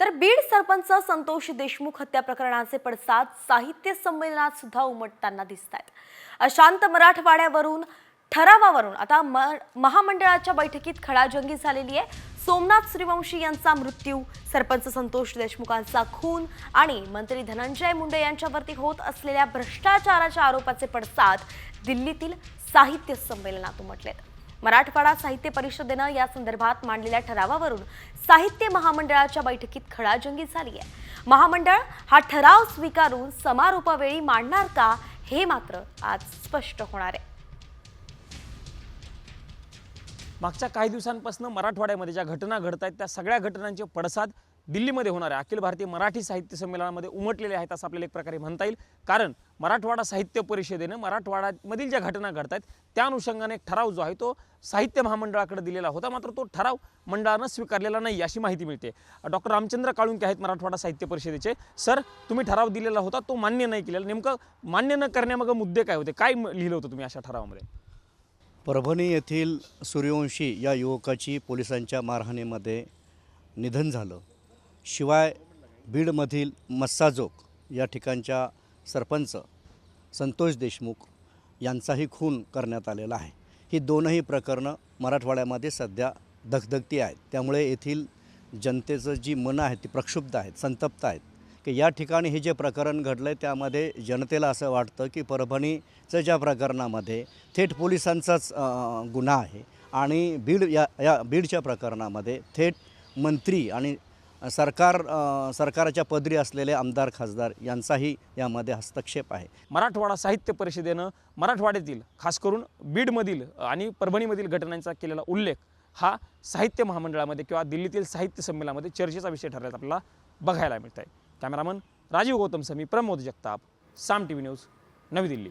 तर बीड सरपंच संतोष देशमुख हत्या प्रकरणाचे पडसाद साहित्य संमेलनात सुद्धा उमटताना दिसत आहेत अशांत मराठवाड्यावरून ठरावावरून आता म- महामंडळाच्या बैठकीत खडाजंगी झालेली आहे. सोमनाथ श्रीवंशी यांचा मृत्यू सरपंच संतोष देशमुखांचा खून आणि मंत्री धनंजय मुंडे यांच्यावरती होत असलेल्या भ्रष्टाचाराच्या आरोपाचे पडसाद दिल्लीतील साहित्य संमेलनात उमटलेत. मराठवाडा साहित्य परिषदेनं या संदर्भात मांडलेल्या ठरावावरून साहित्य महामंडळाच्या बैठकीत खडाजंगी झाली आहे. महामंडळ हा ठराव स्वीकारून समारोपावेळी मांडणार का हे मात्र आज स्पष्ट होणार आहे. मागच्या काही दिवसांपासून मराठवाड्यामध्ये ज्या घटना घडत आहेत त्या सगळ्या घटनांचे पडसाद दिल्लीमध्ये होणाऱ्या अखिल भारतीय मराठी साहित्य संमेलनामध्ये उमटलेले आहेत असं आपल्याला एक प्रकारे म्हणता येईल. कारण मराठवाडा साहित्य परिषदेनं मराठवाड्यामधील ज्या घटना घडत आहेत त्या अनुषंगाने एक ठराव जो आहे तो साहित्य महामंडळाकडे दिलेला होता. मात्र तो ठराव मंडळानं स्वीकारलेला नाही अशी माहिती मिळते. डॉक्टर रामचंद्र काळुंके आहेत मराठवाडा साहित्य परिषदेचे. सर तुम्ही ठराव दिलेला होता तो मान्य नाही केलेला. नेमकं मान्य न करण्यामागं मुद्दे काय होते? काय लिहिलं होतं तुम्ही अशा ठरावामध्ये? परभणी येथील सूर्यवंशी या युवकाची पोलिसांच्या मारहाणीमध्ये निधन झालं. शिवाय बीडमधील मस्साजोग या ठिकाणच्या सरपंच संतोष देशमुख यांचाही खून करण्यात आलेला आहे. ही दोनही प्रकरणं मराठवाड्यामध्ये सध्या धगधगती आहेत. त्यामुळे येथील जनतेचं जी मनं आहेत ती प्रक्षुब्ध आहेत संतप्त आहेत. की या ठिकाणी हे जे प्रकरण घडलं आहे त्यामध्ये जनतेला असं वाटतं की परभणीचं ज्या प्रकरणामध्ये थेट पोलिसांचाच गुन्हा आहे. आणि बीड या या बीडच्या प्रकरणामध्ये थेट मंत्री आणि सरकार सरकारच्या पदरी असलेले आमदार खासदार यांचाही यामध्ये हस्तक्षेप आहे. मराठवाडा साहित्य परिषदेनं मराठवाड्यातील खास करून बीडमधील आणि परभणीमधील घटनांचा केलेला उल्लेख हा साहित्य महामंडळामध्ये किंवा दिल्लीतील साहित्य संमेलनामध्ये चर्चेचा विषय ठरल्याचं आपल्याला बघायला मिळत आहे cameraman Rajiv Gautam Sami Pramod Jagtap Saam TV news Navi Delhi.